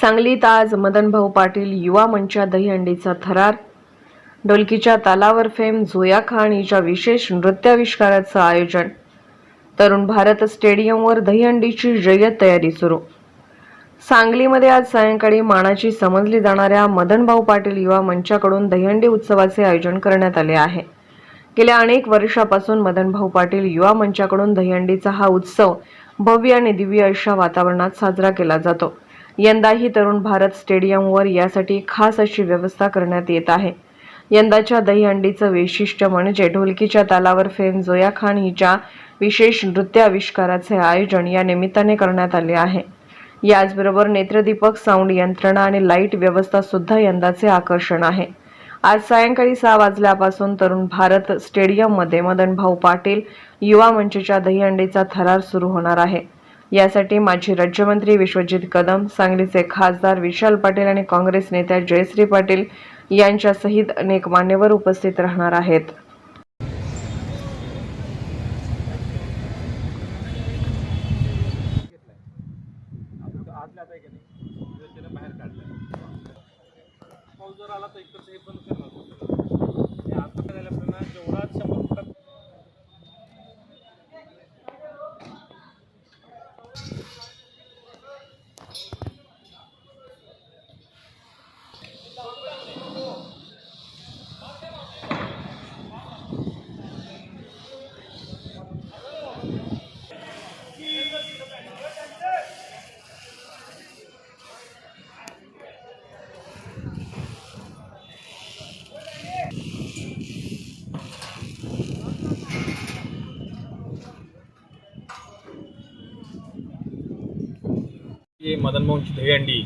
सांगलीत आज मदनभाऊ पाटील युवा मंचा दहीहंडीचा थरार. ढोलकीच्या तालावर फेम झोया खान हिच्या विशेष नृत्याविष्काराचं आयोजन. तरुण भारत स्टेडियमवर दहीहंडीची जय्यत तयारी सुरू. सांगलीमध्ये आज सायंकाळी मानाची समजली जाणाऱ्या मदनभाऊ पाटील युवा मंचाकडून दहीहंडी उत्सवाचे आयोजन करण्यात आले आहे. गेल्या अनेक वर्षापासून मदनभाऊ पाटील युवा मंचाकडून दहीहंडीचा हा उत्सव भव्य आणि दिव्य अशा वातावरणात साजरा केला जातो. यंदाही तरुण भारत स्टेडियमवर यासाठी खास अशी व्यवस्था करण्यात येत आहे. यंदाच्या दहीहंडीचं वैशिष्ट्य म्हणजे ढोलकीच्या तालावर फेम जोया खान हिच्या विशेष नृत्य आविष्काराचे आयोजन या निमित्ताने करण्यात आले आहे. याचबरोबर नेत्रदीपक साऊंड यंत्रणा आणि लाइट व्यवस्था सुद्धा यंदाचे आकर्षण आहे. आज सायंकाळी सहा वाजल्यापासून तरुण भारत स्टेडियममध्ये मदनभाऊ पाटील युवा मंचच्या दहीहंडीचा थरार सुरू होणार आहे. यासाठी माजी राज्यमंत्री विश्वजित कदम सांगलीचे खासदार विशाल पाटील आणि काँग्रेस नेत्या जयश्री पाटील यांच्यासहित अनेक मान्यवर उपस्थित राहणार आहेत. आतल्या आता आहे की नाही त्यानं बाहेर काढलं पाऊस जर आला तर इकडचं हे बंद करणार आणि आता काय झालं आपल्याला जेवढा शंभर फुटात ही मदन मोहनची दहीहंडी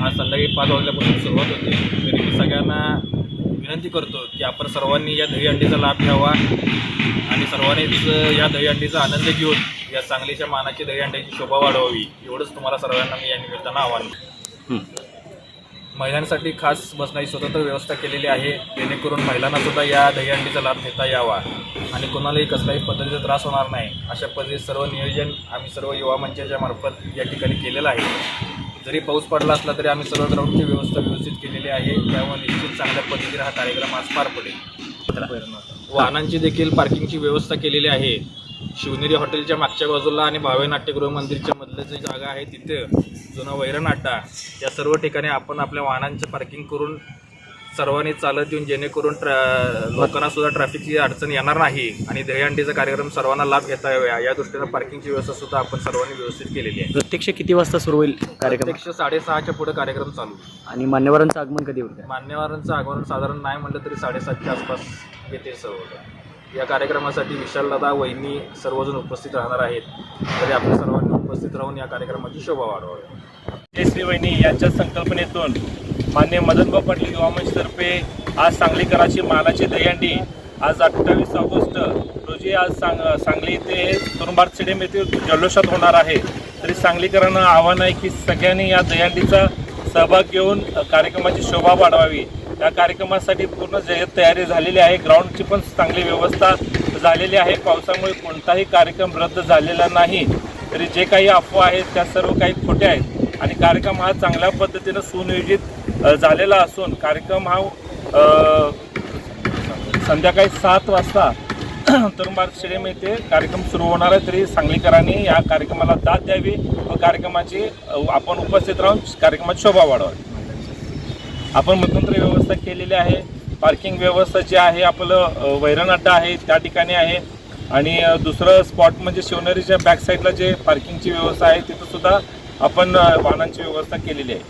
आज संध्याकाळी पाच वाजल्यापासून सुरुवात होते. तरी मी सगळ्यांना विनंती करतो की आपण सर्वांनी या दहीहंडीचा लाभ घ्यावा आणि सर्वांनीच या दहीहंडीचा आनंद घेऊन या सांगलीच्या मानाची दहीहंड्याची शोभा वाढवावी. एवढंच तुम्हाला सर्वांना मी या निमित्तानं आव्हान महिलांसाठी खास बसण्याची स्वतंत्र व्यवस्था केलेली आहे. जेणेकरून महिलांना सुद्धा या दहीहंडीचा लाभ घेता यावा. आणि कोणालाही कसलाही पद्धतीचा त्रास होणार नाही. अशा पद्धतीत सर्व नियोजन आम्ही सर्व युवा मंचाच्या मार्फत या ठिकाणी केलेलं आहे. जरी पाऊस पडला असला तरी आम्ही सर्व ग्राउंडची व्यवस्था व्यवस्थित केलेली आहे. त्यामुळे निश्चित चांगल्या पद्धतीने हा कार्यक्रम आज पार पडेल. वाहनांची देखील पार्किंगची व्यवस्था केलेली आहे. शिवनेरी हॉटेलच्या मागच्या बाजूला आणि भावे नाट्यगृह मंदिरच्या मधलं जी जागा आहे तिथे जुना वैरण अड्डा या सर्व ठिकाणी आपण आपल्या वाहनांचं पार्किंग करून सर्वांनी चालत येऊन जेणेकरून ट्रॅ लोकांना सुद्धा ट्रॅफिकची अडचण येणार नाही आणि दहीहंडीचा कार्यक्रम सर्वांना लाभ घेता यावा. या दृष्टीनं पार्किंगची व्यवस्था सुद्धा आपण सर्वांनी व्यवस्थित केलेली आहे. प्रत्यक्ष किती वाजता सुरू होईल कार्यक्रम? प्रत्यक्ष साडेसहाच्या पुढे कार्यक्रम चालू आणि मान्यवरांचं आगमन कधी होईल? मान्यवरांचं आगमन साधारण नाही म्हटलं तरी साडेसातच्या आसपास येते सर्व. या कार्यक्रमासाठी विशालदादा वहिनी सर्वजण उपस्थित राहणार आहेत. तरी आपण सर्वांनी उपस्थित राहून या कार्यक्रमाची शोभा वाढवावी. जयश्री वहिनी यांच्या संकल्पनेतून मान्य मदनभाऊ पाटील युवा मंचतर्फे आज सांगलीकराची मानाची दहीहंडी आज अठ्ठावीस ऑगस्ट रोजी आज सांग सांगली ते तुरुंबार स्टेडियम येथे जल्लोषात होणार आहे. तरी सांगलीकरांना आव्हान आहे की सगळ्यांनी या दहीहंडीचा सहभाग घेऊन कार्यक्रमाची शोभा वाढवावी. या कार्यक्रमासाठी पूर्ण जय्यत तयारी झालेली आहे. ग्राउंडची पण चांगली व्यवस्था झालेली आहे. पावसामुळे कोणताही कार्यक्रम रद्द झालेला नाही. तरी जे काही अफवा आहेत त्या सर्व काही खोट्या आहेत. आणि कार्यक्रम हा चांगल्या पद्धतीनं सुनियोजित झालेला असून कार्यक्रम हा संध्याकाळी सात वाजता तरुण भारत स्टेडियम येथे कार्यक्रम सुरू होणार आहे. तरी सांगलीकरांनी या कार्यक्रमाला दाद द्यावी व कार्यक्रमाची आपण उपस्थित राहून कार्यक्रमाची शोभा वाढवावी. आपण मतंत्र व्यवस्था केलेली आहे. पार्किंग व्यवस्था जी आहे आपलं वैरण अड्डा आहे त्या ठिकाणी आहे. आणि दुसरं स्पॉट म्हणजे शिवनेरीच्या बॅक साईडला जे पार्किंगची व्यवस्था आहे तिथं सुद्धा आपण वाहनांची व्यवस्था केलेली आहे.